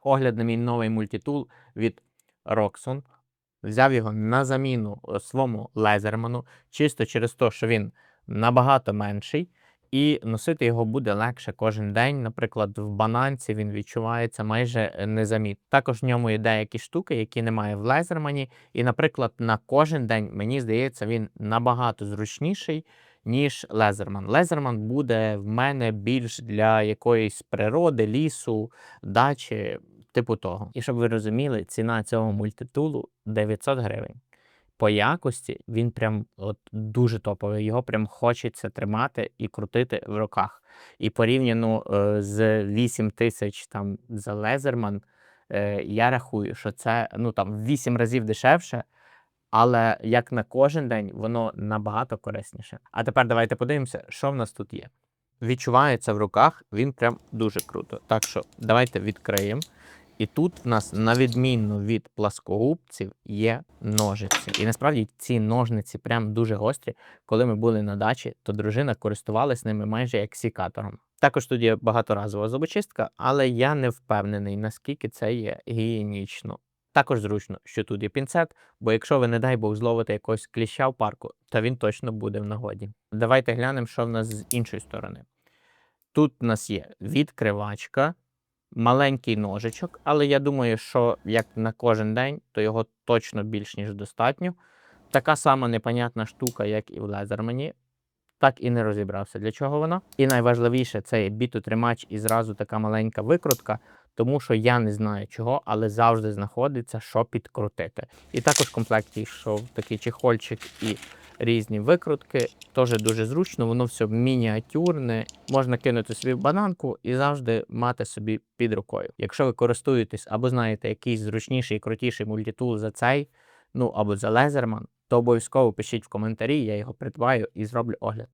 Огляд на мій новий мультитул від Roxon. Взяв його на заміну е, своєму лезерману, чисто через те, що він набагато менший, і носити його буде легше кожен день. Наприклад, в бананці він відчувається майже е, незамітно. Також в ньому є деякі штуки, які немає в лезермані. І, наприклад, на кожен день мені здається, він набагато зручніший. Ніж лезерман. Лезерман буде в мене більш для якоїсь природи, лісу, дачі, типу того. І щоб ви розуміли, ціна цього мультитулу 900 гривень. По якості він прям от дуже топовий. Його прям хочеться тримати і крутити в руках. І порівняно е, з 8 тисяч там за Лезерман, е, я рахую, що це ну там 8 разів дешевше. Але як на кожен день, воно набагато корисніше. А тепер давайте подивимося, що в нас тут є. Відчувається в руках, він прям дуже круто. Так що давайте відкриємо. І тут в нас, на відміну від пласкогубців, є ножиці. І насправді ці ножниці прям дуже гострі. Коли ми були на дачі, то дружина користувалась ними майже як сікатором. Також тут є багаторазова зубочистка, але я не впевнений, наскільки це є гігієнічно. Також зручно, що тут є пінцет, бо якщо ви, не дай Бог, зловите якогось кліща в парку, то він точно буде в нагоді. Давайте глянемо, що в нас з іншої сторони. Тут у нас є відкривачка, маленький ножичок, але я думаю, що як на кожен день, то його точно більш ніж достатньо. Така сама непонятна штука, як і в лезермені. Так і не розібрався, для чого вона. І найважливіше це є бітотримач і зразу така маленька викрутка, тому що я не знаю чого, але завжди знаходиться, що підкрутити. І також в комплекті йшов такий чехольчик і різні викрутки. Теж дуже зручно, воно все мініатюрне. Можна кинути собі в бананку і завжди мати собі під рукою. Якщо ви користуєтесь або знаєте якийсь зручніший і крутіший мультитул за цей, ну або за лезерман, то обов'язково пишіть в коментарі, я його придбаю і зроблю огляд.